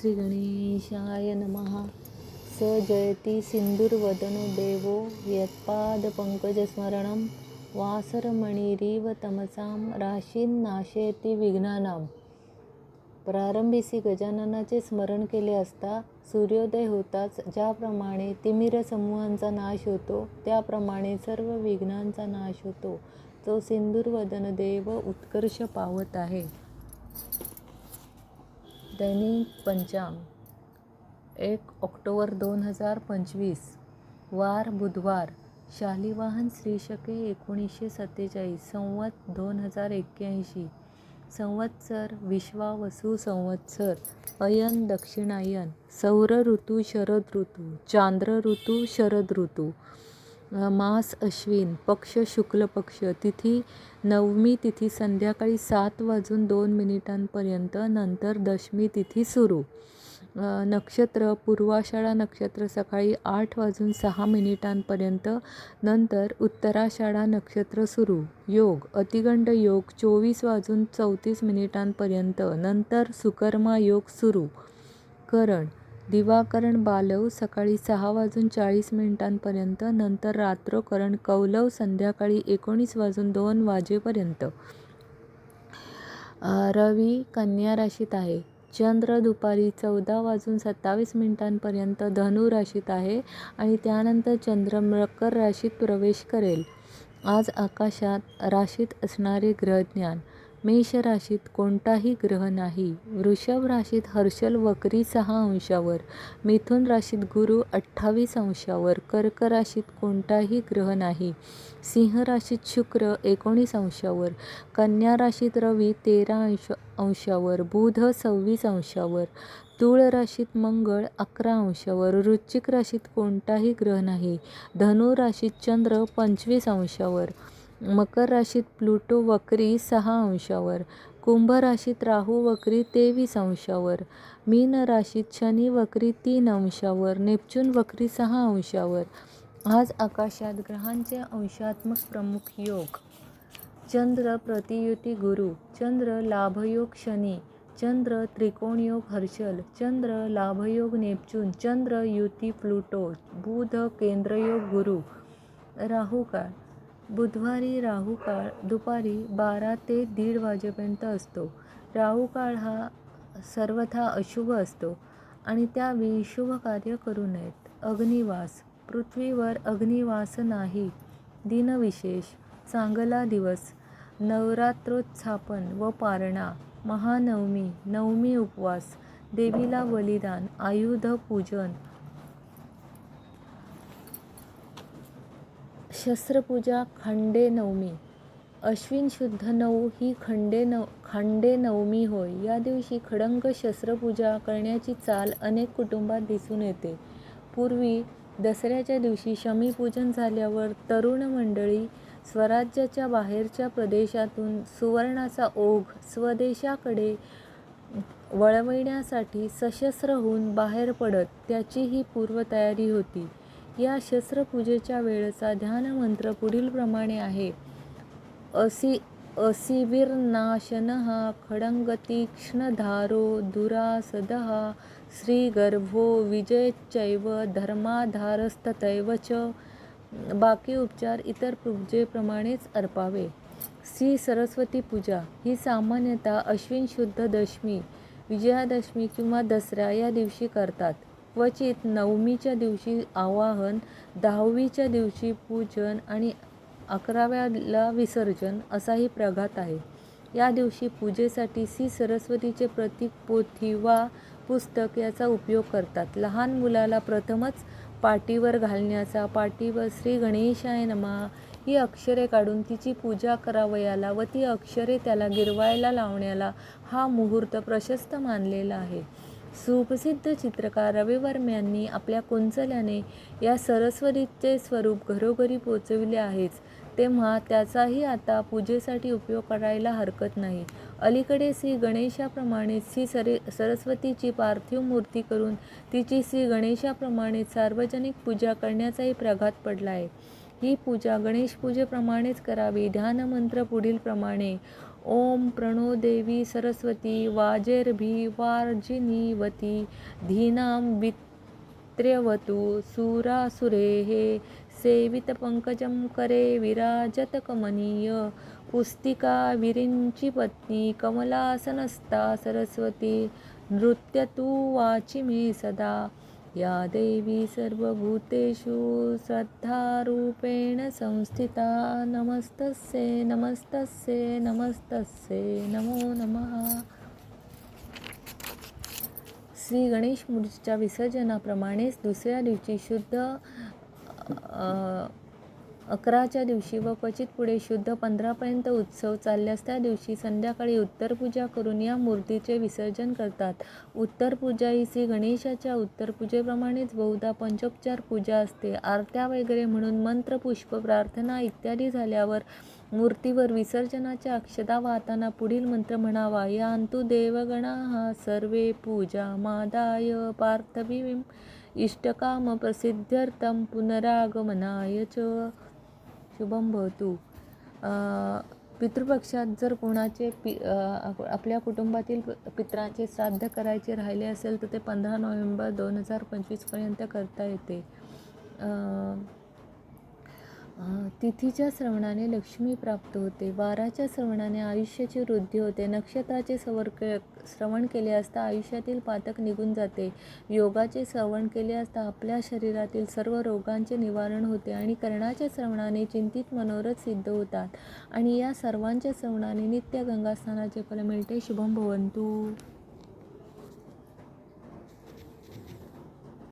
श्री गणेशाय नमः. स जयति सिन्दुर्वदनो देवो यत्पादपङ्कजस्मरणं वासरमणिरीव तमसां राशीन्नाशयति विघ्नानां. विघ्नानाम श्री गजाननाचे स्मरण केले असता सूर्योदय होताच ज्याप्रमाणे तिमिर समूहांचा नाश होतो त्याप्रमाणे सर्व विघ्नांचा नाश होतो. तो सिंदूरवदन देव उत्कर्ष पावत आहे. दैनिक पंचांग. एक ऑक्टोबर दोन हजार पंचवीस वार बुधवार शालिवाहन श्रीशके एकोणीसशे सत्तेचाळीस संवत दोन हजार एक्क्याऐंशी संवत्सर विश्वा वसू संवत्सर अयन दक्षिणायन सौर ऋतू शरद ऋतू चांद्र ऋतू शरद ऋतू मास अश्विन पक्ष शुक्ल पक्ष तिथी नवमी तिथी संध्याकाळी सात वाजून दोन मिनिटांपर्यंत नंतर दशमी तिथी सुरू. नक्षत्र पूर्वाषाढा नक्षत्र सकाळी आठ वाजून सहा मिनिटांपर्यंत नंतर उत्तराषाढा नक्षत्र सुरू. योग अतिगंड योग चोवीस वाजून चौतीस मिनिटांपर्यंत नंतर सुकर्मा योग सुरू. करण दिवाकरण बालव सकाळी सहा वाजून चाळीस मिनिटांपर्यंत नंतर रात्रोकरण कौलव संध्याकाळी एकोणीस वाजून दोन वाजेपर्यंत. रवी कन्या राशीत आहे. चंद्र दुपारी चौदा वाजून सत्तावीस मिनिटांपर्यंत धनु राशीत आहे आणि त्यानंतर चंद्र मकर राशीत प्रवेश करेल. आज आकाशात राशीत असणारे ग्रहज्ञान मेष राशीत कोणताही ग्रह नाही. वृषभ राशीत हर्षल वक्री सहा अंशावर मिथुन राशीत गुरु अठ्ठावीस अंशावर कर्क राशीत कोणताही ग्रह नाही. सिंह राशीत शुक्र एकोणीस अंशावर कन्या राशीत रवी तेरा अंश अंशावर बुध सव्वीस अंशावर तुळ राशीत मंगळ अकरा अंशावर वृश्चिक राशीत कोणताही ग्रह नाही. धनु राशीत चंद्र पंचवीस अंशावर मकर राशीत प्लुटो वक्री सहा अंशावर कुंभ राशीत राहू वक्री तेवीस अंशावर मीन राशीत शनी वक्री तीन अंशावर नेपच्यून वक्री सहा अंशावर. आज आकाशात ग्रहांचे अंशात्मक प्रमुख योग. चंद्र प्रतियुती गुरु चंद्र लाभयोग शनी चंद्र त्रिकोणयोग हर्षल चंद्र लाभयोग नेपच्यून चंद्र युती प्लुटो बुध केंद्रयोग गुरु. राहू काळ. बुधवारी राहू काळ दुपारी बारा ते दीड वाजेपर्यंत असतो. राहू काळ हा सर्वथा अशुभ असतो आणि त्यावेळी शुभ कार्य करू नयेत. अग्निवास पृथ्वीवर अग्निवास नाही दिनविशेष चांगला दिवस नवरात्रोत्थापन व पारणा महानवमी नवमी उपवास देवीला बलिदान आयुध पूजन शस्त्रपूजा खांडे नवमी. अश्विन शुद्ध नऊ ही खंडे नव खांडे नवमी होय. या दिवशी खडंग शस्त्रपूजा करण्याची चाल अनेक कुटुंबात दिसून येते. पूर्वी दसऱ्याच्या दिवशी शमीपूजन झाल्यावर तरुण मंडळी स्वराज्याच्या बाहेरच्या प्रदेशातून सुवर्णाचा ओघ स्वदेशाकडे वळविण्यासाठी सशस्त्र होऊन बाहेर पडत त्याची ही पूर्वतयारी होती. या शस्त्रपूजेच्या वेळेचा ध्यानमंत्र पुढीलप्रमाणे आहे. असी असिविर्नाशनः खडङ्गतीक्ष्णधारो दुरासदः श्रीगर्भो विजयचैव धर्माधारस्तथैव च. बाकी उपचार इतर पूजेप्रमाणेच अर्पावे. श्री सरस्वती पूजा ही सामान्यतः अश्विन शुद्ध दशमी विजयादशमी किंवा दसरा या दिवशी करतात. क्वचित नवमीच्या दिवशी आवाहन दहावीच्या दिवशी पूजन आणि अकराव्याला विसर्जन असाही प्रघात आहे. या दिवशी पूजेसाठी श्री सरस्वतीचे प्रतीक पोथी वा पुस्तक याचा उपयोग करतात. लहान मुलाला प्रथमच पाटीवर घालण्याचा पाटीवर श्री गणेशाय नमा ही अक्षरे काढून तिची पूजा करावयाला व ती अक्षरे त्याला गिरवायला लावण्याला हा मुहूर्त प्रशस्त मानलेला आहे. सुप्रसिद्ध चित्रकार रविवर्म यांनी आपल्या कुंचल्याने या सरस्वतीचे स्वरूप घरोघरी पोचविले आहेच. तेव्हा त्याचाही आता पूजेसाठी उपयोग करायला हरकत नाही. अलीकडे श्री गणेशाप्रमाणे श्री सरे सरस्वतीची पार्थिव मूर्ती करून तिची श्री गणेशाप्रमाणे सार्वजनिक पूजा करण्याचाही प्रघात पडला आहे. ही पूजा गणेश पूजेप्रमाणेच करावी. ध्यानमंत्र पुढीलप्रमाणे ओम प्रणो देवी सरस्वती वाजेर्भी वार्जिनीवती. धीनां वित्र्यवतु सुरासुरेः. सेवितपङ्कजं करे विराजतकमनीय पुस्तिका विरिञ्चि पत्नी कमलासनस्ता सरस्वती. नृत्यतु वाचि मे सदा. या देवी सर्वभूतेषु श्रद्धारूपेण संस्थिता। नमस्तस्ये नमस्तस्ये नमस्तस्ये नमो नमः। श्री गणेश मूर्तीच्या विसर्जनाप्रमाणेच दुसऱ्या दिवशी शुद्ध अकराच्या दिवशी व क्वचित पुढे शुद्ध पंधरापर्यंत उत्सव चालल्यास त्या दिवशी संध्याकाळी उत्तरपूजा करून या मूर्तीचे विसर्जन करतात. उत्तरपूजा ही श्री गणेशाच्या उत्तरपूजेप्रमाणेच बहुधा पंचोपचार पूजा असते. आरत्या वगैरे म्हणून मंत्र पुष्प प्रार्थना इत्यादी झाल्यावर मूर्तीवर विसर्जनाच्या अक्षदा वाहताना पुढील मंत्र म्हणावा यांतु देवगणा सर्वे पूजा मादाय पार्थवीम इष्टकाम प्रसिद्ध्यर्थम पुनरागमनाय च। शुभम भवतू. पितृपक्षात जर कोणाचे पि आपल्या कुटुंबातील प- पित्रांचे श्राद्ध करायचे राहिले असेल तर ते पंधरा नोव्हेंबर दोन हजार पंचवीसपर्यंत करता येते. तिथीच्या श्रवणाने लक्ष्मी प्राप्त होते. वाराच्या श्रवणाने आयुष्याची वृद्धी होते. नक्षत्राचे सवर के श्रवण केले असता आयुष्यातील पातक निघून जाते. योगाचे श्रवण केले असता आपल्या शरीरातील सर्व रोगांचे निवारण होते आणि कर्णाच्या श्रवणाने चिंतित मनोरथ सिद्ध होतात. आणि या सर्वांच्या श्रवणाने नित्य गंगास्नानाचे फल मिळते. शुभम भवंतू.